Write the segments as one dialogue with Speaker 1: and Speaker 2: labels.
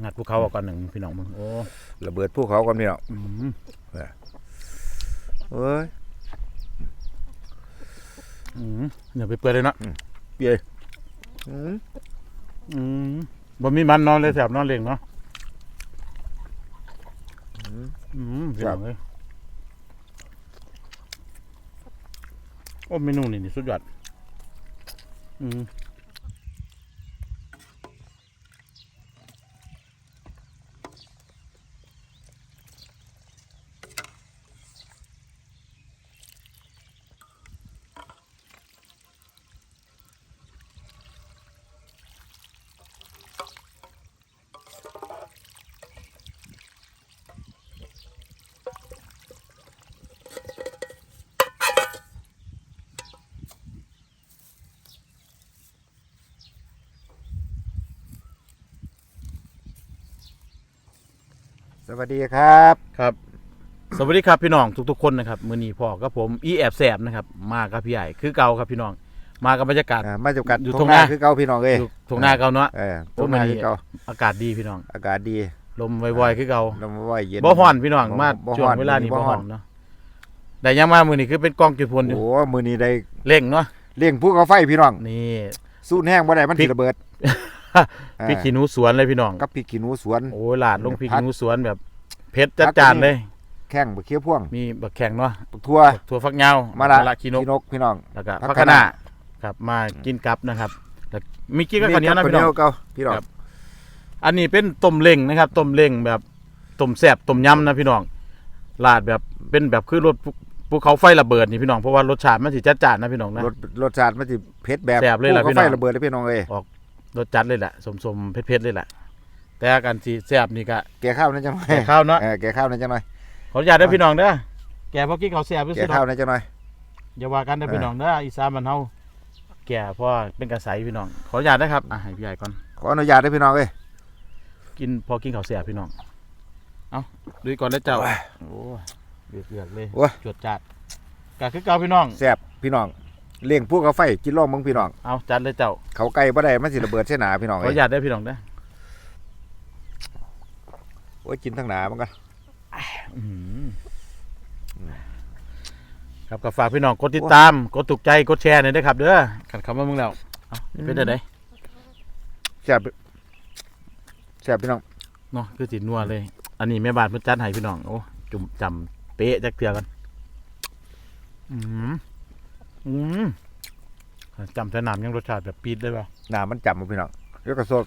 Speaker 1: งัดภูเขาออกก่อนหนึ่งพี่น้องมึงโอ้
Speaker 2: ระเบิดภูเขาก่อนพี่น้อง
Speaker 1: อืม
Speaker 2: เอ้ย
Speaker 1: อืมอย่าไปเปื่อยเลยเนาะ
Speaker 2: อืม
Speaker 1: เปื่อย
Speaker 2: อืม
Speaker 1: อืมบ่มีมันนอนเลยแสบนอนเล่งเนาะ
Speaker 2: อืม
Speaker 1: อืมพี่น้องเลยโอ้เมนูนี่นี่สุดยอดอืม
Speaker 2: วัสดีครับ
Speaker 1: ครับ สวัสดีครับพี่น้องทุกๆคนนะครับมื้อนี้พ่อกับผมอีแอบแสบนะครับ มากับพี่ใหญ่คือเก่าครับพี่น้อง มากับบรรยากาศ
Speaker 2: อ่ามาจากกัน
Speaker 1: อยู่
Speaker 2: ท
Speaker 1: ตรงง
Speaker 2: หน้า
Speaker 1: หน้า
Speaker 2: คือเก่าพี่น้องเอ้ย
Speaker 1: อยู่ตรงหน้าเก่าเนาะ
Speaker 2: เออ
Speaker 1: โอ้
Speaker 2: ตรงหน้า
Speaker 1: มื้อนี้
Speaker 2: คือเก่า
Speaker 1: อากาศดีพี่น้อง
Speaker 2: อากาศดี
Speaker 1: ลมวอยๆคือเก่า
Speaker 2: ลมว่อยเย็น
Speaker 1: บ่ฮ้อนพี่น้องมา
Speaker 2: บ่
Speaker 1: ช่ว
Speaker 2: ฮ้
Speaker 1: ง
Speaker 2: อน
Speaker 1: เวลานี้
Speaker 2: บ่
Speaker 1: บ่
Speaker 2: ฮ้
Speaker 1: ฮ้
Speaker 2: อ
Speaker 1: อน นเนาะได้ยังมามื้อนี้คือเป็นกองจุดพลอยู่
Speaker 2: โอ้มือนี้ได้
Speaker 1: เร่งเนาะ
Speaker 2: เลี้ยงภูเขาไฟพี่น้อง
Speaker 1: นี่
Speaker 2: สู้แห้งบ่ได้มัน
Speaker 1: พริ
Speaker 2: สิ
Speaker 1: ก
Speaker 2: ระเบิด
Speaker 1: พริกขี้หนูสวนเลยพี่น้อง
Speaker 2: กับพริกขี้หนูสวน
Speaker 1: โอ้ยลาดลงพริก
Speaker 2: พัก
Speaker 1: ขี้หนูสวนแบบ เผ็ดจัดจานเลย
Speaker 2: แข้งบะเคี้ยวพ่วง
Speaker 1: มีบักแข็งเนาะ
Speaker 2: บักทั่ว
Speaker 1: ถั่วฟักยาว
Speaker 2: มะละ
Speaker 1: ละขี้นก
Speaker 2: ขี้นกพี่น้อง
Speaker 1: แล้วก็
Speaker 2: ผัก
Speaker 1: ผัก
Speaker 2: คะ
Speaker 1: คะ
Speaker 2: น้า
Speaker 1: น้าครับมากินกับนะครับแล้วมีกินกับข้าวเหนียวนะ
Speaker 2: มี
Speaker 1: พี่น้อง
Speaker 2: กับข้าวเหนียวเก่าพี่น้อง
Speaker 1: ครับอันนี้เป็นต้มเล้งนะครับต้มเล้งแบบต้มแซ่บต้มยำนะพี่น้องลาดแบบเป็นแบบคือรถภูภูเขาไฟระเบิดนี่พี่น้องเพราะว่ารสชาติมันสิจัดจ้านนะพี่น้องนะ
Speaker 2: รสรสชาติมันสิเผ็ดแบบ
Speaker 1: แซ่บเลยล่ะ
Speaker 2: ภู
Speaker 1: พี่
Speaker 2: เขา
Speaker 1: น้
Speaker 2: ไฟ
Speaker 1: อง
Speaker 2: ระเบิดเลยพี่น้องเอ้ย
Speaker 1: รสจัดเลยแหละสมๆเผ็ดๆเลยแหละ แต่อาการสิแซ่บนี่ก็
Speaker 2: แก่ข้าวนั่นจังหน่อย
Speaker 1: แก่ข้าวเนาะ
Speaker 2: เออแก่ข้าวนั่นจังหน่อย
Speaker 1: ขออนุญาตเด้อพี่น้องเด้อแก่พอกินข้าวแซ่บ
Speaker 2: แก่
Speaker 1: สุดๆ
Speaker 2: ข้าว
Speaker 1: เนาะ
Speaker 2: นั่นจังหน่อย
Speaker 1: อย่าว่ากันเด้อ
Speaker 2: เออ
Speaker 1: พี่น้องเด้ออีสานบ้านเฮาแก่เพราะว่าเป็นกระใสพี่น้อง ขออนุญาตนะครับอะให้พี่ใหญ่ก่อน
Speaker 2: ขออนุญาตด้วยพี่น้องเอ้ย
Speaker 1: กินพอกินข้าวแซ่บพี่น้องเอาดูก่อนได้อเจ้า
Speaker 2: โอ้ย
Speaker 1: โอ้ยเดือดๆเลย
Speaker 2: โอ้ย
Speaker 1: จวดจัดกะคือเก่าพี่น้อง
Speaker 2: แซ่บพี่น้องเลี้ยงภูเขาไฟกินล่องมึงพี่น้อง
Speaker 1: เอาจัดเลยเจ้า
Speaker 2: เขาไก่บ่ได้มันสิระเบิดใส่หนาพี่น้อง
Speaker 1: ขออ
Speaker 2: เอ้ย
Speaker 1: นุญาตได้อพี่น้องเด้อ
Speaker 2: โอ้ยกินทั้งหนามันก็
Speaker 1: อื้อหือครับก็ฝากพี่น้องกดติดตาม กดถูกใจ กดแชร์หน่อยเด้อครับ เด้อขันคำว่ามึงแล้วเอาเป็นได้ได
Speaker 2: แซ่บแซ่บพี่น้อง
Speaker 1: เนาะคือสินัวเลย อันนี้แม่บ้านเพิ่นจัดให้พี่น้อง โอ้ จุ่มจำเป๊ะจักเทื่อกันอืมอืมจำแต่น้ำยังรสชาติแบบปีดเลยป่ะ
Speaker 2: หนามันจำมาพี่น้องเดี๋ยวกระโซก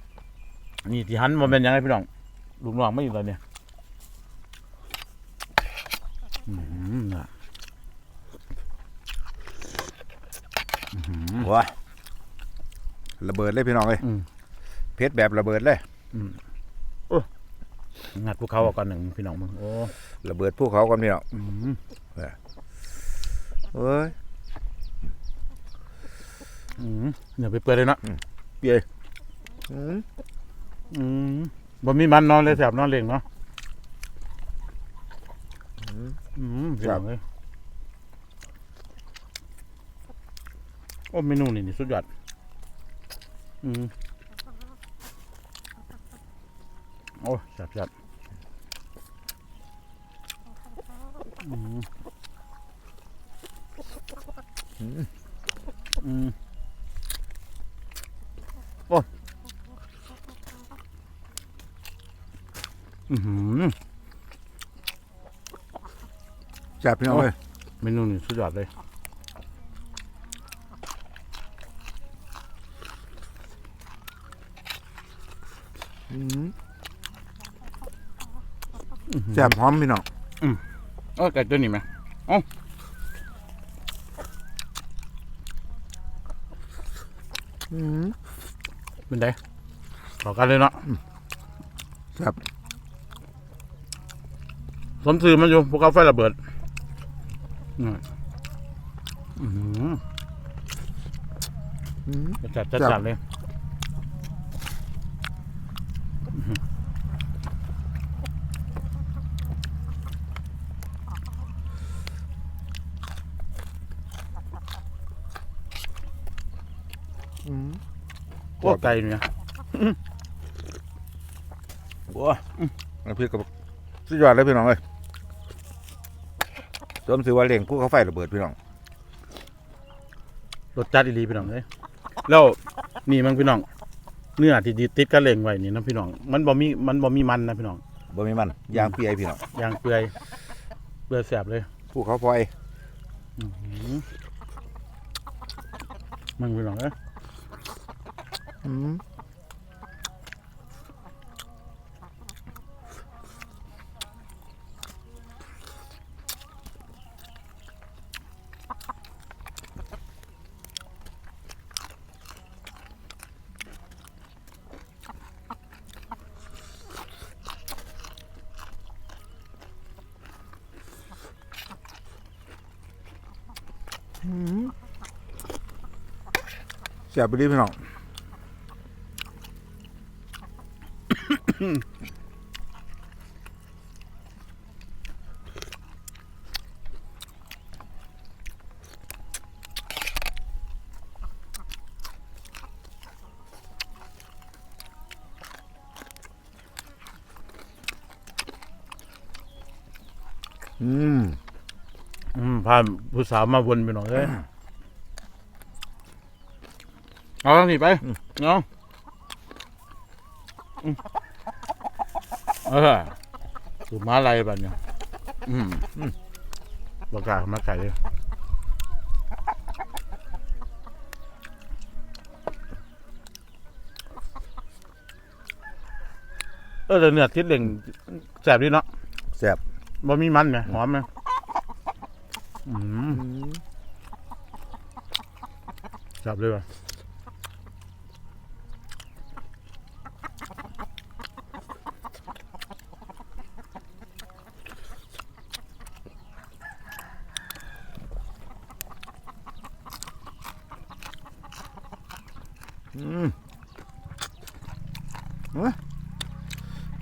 Speaker 1: นี่ที่หันมาเป็นยังไงพี่น้อง ลูกน้องไม่อยู่ตอนเนี้ยอืมน่ะอื้อหือ
Speaker 2: ว้าระเบิดเลยพี่น้องเอ้ย
Speaker 1: อืม
Speaker 2: เพชรแบบระเบิดเลย
Speaker 1: งัดภูเขาออกก่อนหนึ่งพี่น้องมึงโอ้
Speaker 2: ระเบิดภูเขาก่อนพี่น้อง
Speaker 1: อืม
Speaker 2: เอ้ย
Speaker 1: อืมอย่าไปเปื่อยเลยเนาะ
Speaker 2: อืม
Speaker 1: เปื่อย
Speaker 2: อืม
Speaker 1: อืม บ่มีมันนอนเลยแสบนอนเล่งเนาะ
Speaker 2: อืม
Speaker 1: อืมพี่น้องเลยโอ้เมนูนี่นี่สุดยอดอืมโอ้แซ่บแซ่บอืมอืมโอ้ อือหือ
Speaker 2: แซ่บพี่น้องเอ้ย
Speaker 1: เมนูนี่สุดยอดเลย
Speaker 2: อืมแซ่บหอมพี่น้อง
Speaker 1: เออไก่ตัวนี้ไหม
Speaker 2: อืม
Speaker 1: เป็นไงต่อกันเลยเนาะ
Speaker 2: แซ่บ
Speaker 1: สมซื้อมันอยู่พวกเขาไฟระเบิดอืมอื้อหือ
Speaker 2: อืม
Speaker 1: จัดจัดจัดเลย
Speaker 2: อืม
Speaker 1: พวกไก่เนี่ย
Speaker 2: โอ้น้ำพริกกับสุดยอดเลยพี่น้องเอ้ย สวมสือว่าเลี้ยงผู้เขาไฟระเบิดพี่น้อง
Speaker 1: รสจัดอีหลีพี่น้องเอ้ยแล้วนี่มันพี่น้อง เนื้อที่ติดกระเหล่งไว้นี่นะพี่น้อง มันบ่มีมันบ่มีมันนะพี่น้อง
Speaker 2: บ่มีมันยางเปียพี่น้อง
Speaker 1: ย่างเปื่อยเปื่อยแสบเลย
Speaker 2: ผู้เขาไฟ
Speaker 1: อื้อหือมันพี่น้องเอ้ย
Speaker 2: อืม แซ่บไปดิพี่น้อง อืม
Speaker 1: อืมพาผู้สาวมาวนพี่น้องเอ้ยเอาทางนี้ไปเอาอืมเออสูบม้าอะไรแบบเนี้ยอืมอืมบกล้ามาไก่เลยเออแต่เนื้อทิศเหล่งแสบดีเนาะ
Speaker 2: แซ่บ
Speaker 1: บ่มีมันไหมหอมไหมอืม จับเลยว่ะ
Speaker 2: อืม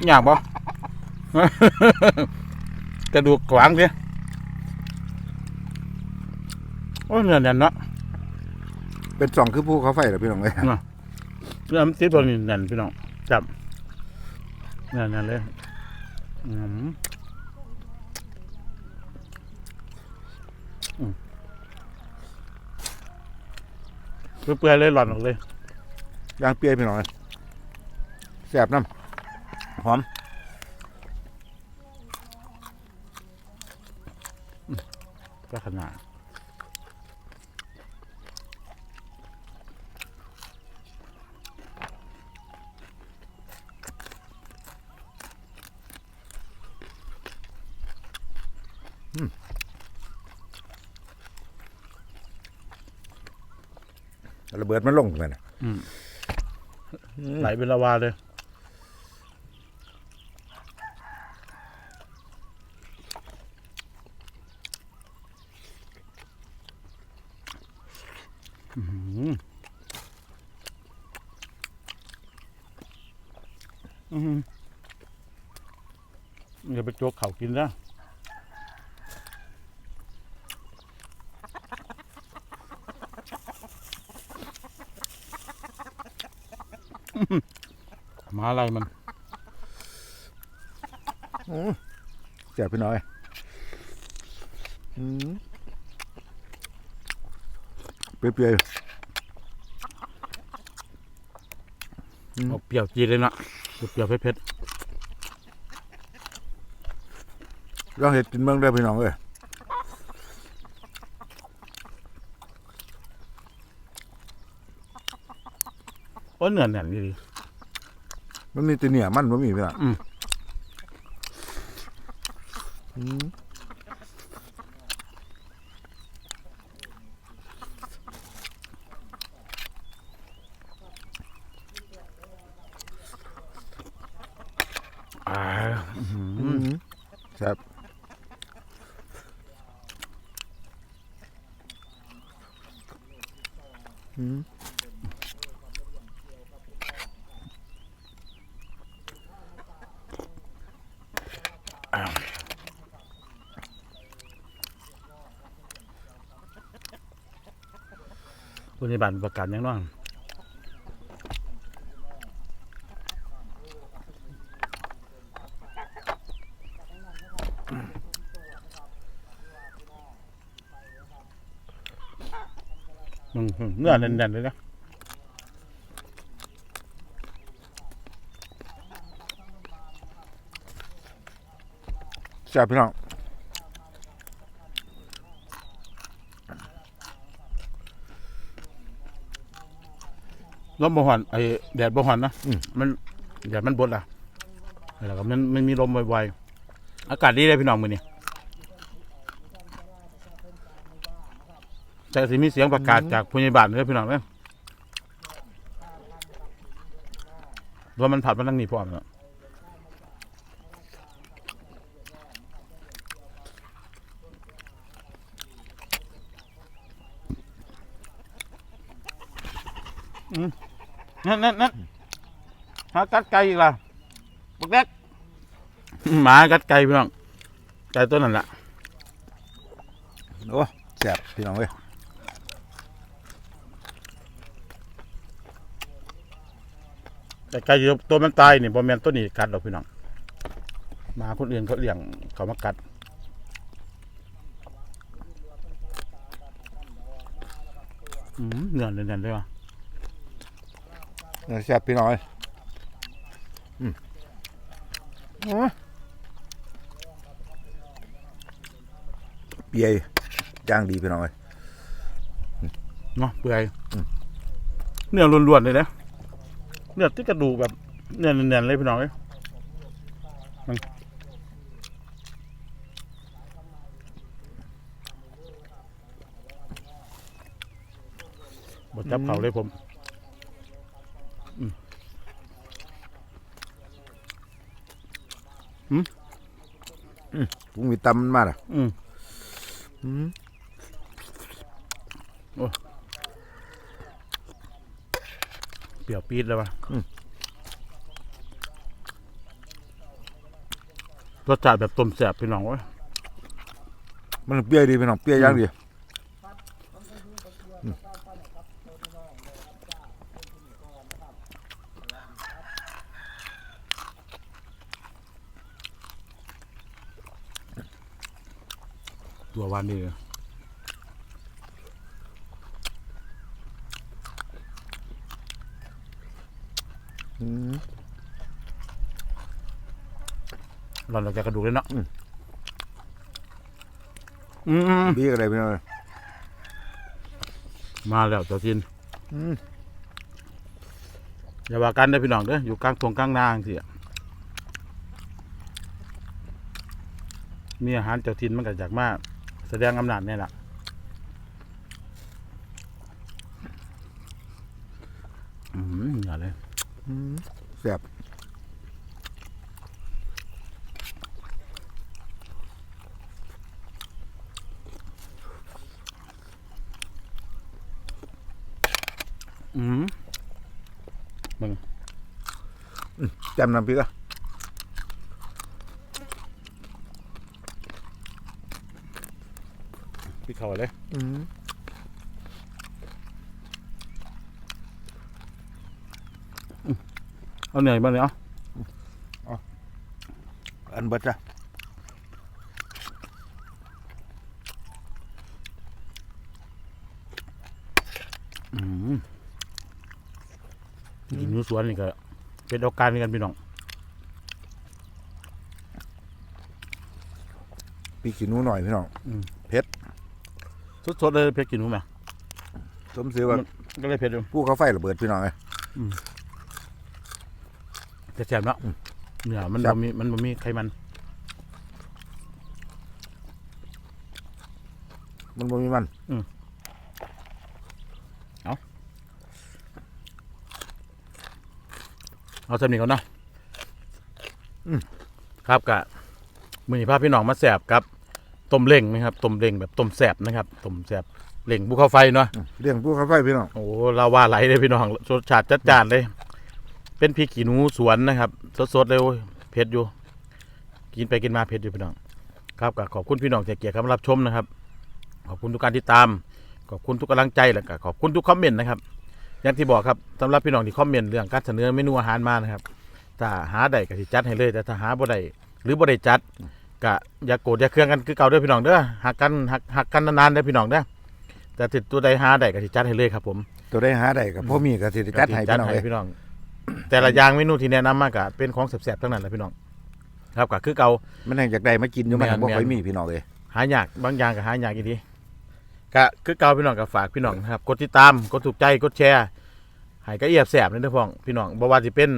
Speaker 1: อยากบ่ กระดูกขวางสิโอ้ยเนื้อแน่นเนาะ
Speaker 2: เป็นสองคือผู้เขาไฟเหรอพี่น้องเอ้ย
Speaker 1: เนื้อมันติดบนนี่แน่นพี่น้องจับแน่นๆเลยอืมอืมเปื่อยๆเลยหล่อนออกเลย
Speaker 2: ยางเปียพี่น้องเอ้ยแซ่บน้ำหอม
Speaker 1: ก็ขนาด
Speaker 2: ระเบิดมันลงไปนะ
Speaker 1: อืมไหลเป็นละวาเลยอื้อหืออื้อหืออย่าไปโจกเขากินนะาอะไรมัน
Speaker 2: แซ่บพี่น้องเอ้ยอืมเปรี้ยว
Speaker 1: ออกเปรี้ยวจีดเลยเนาะเปรี้ยวๆเผ็ด
Speaker 2: ๆลองเห็ดกินเมืองได้อพี่น้องเอ้ย
Speaker 1: ๆโอ้เนื้อแน่นดี
Speaker 2: มันมีแตัวเหนียมันมันมี
Speaker 1: ไห
Speaker 2: มล่ะอืม
Speaker 1: ผู้บ้านประกาศยังน้องเนื้อแน่นๆเลยนะ
Speaker 2: ใช่พี่น้อง
Speaker 1: ลมบ่หอนไอ้แดดบ่หอนนะมันแดดมันบดอะแล้วก็มันมันมีลมไวๆอากาศดีเลยพี่น้องมื้อนี้แต่สิมีเสียงประกาศจากผู้ใหญ่บ้านเด้อพี่น้องเด้อว่ามันผัดมาทางนี้พร้อมแล้ว นั่นนั่นนั่นหากัดไก่อีกล่ะบักแดกหมากัดไก่พี่น้องไก่ตัวนั้นแหละ
Speaker 2: โอ้แซ่บพี่น้องเว้ย
Speaker 1: แต่ไก่ตัวมันตายนี่บ่แม่นตัวนี้กัดดอกพี่น้องหมาคนอื่นเขาเลี้ยงเขามากัดอืมเนื้อแน่นๆเลยว่ะ
Speaker 2: เนื้อ แซ่บพี่น้องเอ้ยอืมโอ้ยเปียย่างดีพี่น้องเอ้ย
Speaker 1: เนาะเปื่อย
Speaker 2: อืม
Speaker 1: เนื้อล้วนๆเลยนะเนื้อที่กระดูกแบบเนื้อแน่นๆเลยพี่น้องเอ้ยมันบดจับเขาเลยผม
Speaker 2: พุงมีตำมันมาล่ะ
Speaker 1: อืม
Speaker 2: อืม
Speaker 1: เปรี้ยวปี๊ดเลยว่ะรสชาติแบบต้มแสบพี่น้องเว้ย
Speaker 2: มันเปียดีพี่น้องเปียย่างดี
Speaker 1: ววานนี่เลย
Speaker 2: อืม
Speaker 1: ร้อนเราจะกระดูกเลยเนาะ
Speaker 2: อืม
Speaker 1: อืม
Speaker 2: บีอะไรพี่น้องเอ้ย
Speaker 1: มาแล้วเจ้าทิน
Speaker 2: อืม
Speaker 1: อย่าว่ากันได้อพี่น้องเด้ออยู่กลางตรงกลางนาจังสิอะมีอาหารเจ้าทินมันก็จากมา แสดงอำนาจนี่แหละอืมอย่าเลย
Speaker 2: อืมแซ่บ
Speaker 1: อืม
Speaker 2: จำน้ำพริกอะ
Speaker 1: พี่เขาเลย
Speaker 2: อืม
Speaker 1: เอาเหนื่อยมาเลยเอา
Speaker 2: อันเบิดจ้ะ
Speaker 1: อืมกินอยู่สวนนี่ก็เป็นโอกาสเหมือนกันพี่น้อง
Speaker 2: ปีกขี้หนูหน่อยพี่น้อง
Speaker 1: สดๆเลยเพชรกินหนูไหม
Speaker 2: สมซื้อว่า
Speaker 1: ก็เลยเพชรอยู่
Speaker 2: ผู้เขาไฟระเบิดพี่น้องเอ้ย
Speaker 1: แต่แซ่บเนาะ
Speaker 2: อืม
Speaker 1: เนื้อมัน
Speaker 2: แซ่
Speaker 1: บ่
Speaker 2: บ
Speaker 1: มีมันบ่มีไขมัน
Speaker 2: มันบ่มีมัน
Speaker 1: เอาสำนีก่อนเนาะครับกะมือนี้พาพี่น้องมาแสบครับต้มเล่งนะครับต้มเล่งแบบต้มแสบนะครับต้มแสบเล่งภูเขาไฟเนาะ
Speaker 2: อืมเลี้ยงผู้เขาไฟพี่น้อง
Speaker 1: โอ้เราว่าไหลเลยพี่น้องรสชาติจัดจ้านเลย เป็นพริกขี้หนูสวนนะครับ สดๆเลยโอ้ยเผ็ดอยู่ กินไปกินมาเผ็ดอยู่พี่น้อง ครับก็ขอบคุณพี่น้องที่เกียรติครับรับชมนะครับ ขอบคุณทุกการที่ตาม ขอบคุณทุกกำลังใจแล้วก็ขอบคุณทุกคอมเมนต์นะครับ อย่างที่บอกครับสำหรับพี่น้องที่คอมเมนต์เรื่องการเสนอเมนูอาหารมานะครับ ถ้าหาได้ก็สิจัดให้เลย แต่ถ้าหาบ่ได้หรือบ่ได้จัดก็อย่าโกรธอย่าเคืองกันคือเก่าเด้อพี่น้องเด้อหักกันหักหักกันนานๆเด้อพี่น้องเด้อแต่ติดตัวใดหาได้ก็สิจัดให้เลยครับผม
Speaker 2: ตัวได้หาได้กับพ่อมีก็สิจัดให้พี่น้องเลย
Speaker 1: พี่น้อง แต่ละอย่างเมนูที่แนะนำมากะเป็นของแซ่บๆทั้งนั้นแหละพี่น้องครับก็คือเก่า
Speaker 2: มันแห่งจากได้มากินอยู่มัน
Speaker 1: แม่น
Speaker 2: บ่ค่อย
Speaker 1: แม่น
Speaker 2: มีพี่น้องเลย
Speaker 1: หายากบางอย่างก็หายากอีดีก็คือเก่าพี่น้องก็ฝากพี่น้องนะครับกดติดตามกดถูกใจกดแชร์ให้ก็เอียบแสบเลยเด้อพ่องพี่น้องบ่ว่าสิเป็น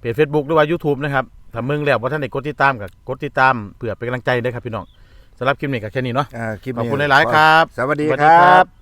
Speaker 1: เพจ Facebook หรือว่า YouTube นะครับถ้ามึงแล้วบ่ทันได้กดติดตามก็กดติดตามเพื่อเป็นกำลังใจเด้อครับพี่น้องสำหรับคลิปนี้ก็แค่นี้เนาะ
Speaker 2: อ่าคลิป
Speaker 1: ขอบ
Speaker 2: นี้
Speaker 1: คุณหลายๆครับ
Speaker 2: สวัสดี
Speaker 1: สวัส
Speaker 2: ค
Speaker 1: ดี
Speaker 2: รั
Speaker 1: ครับบ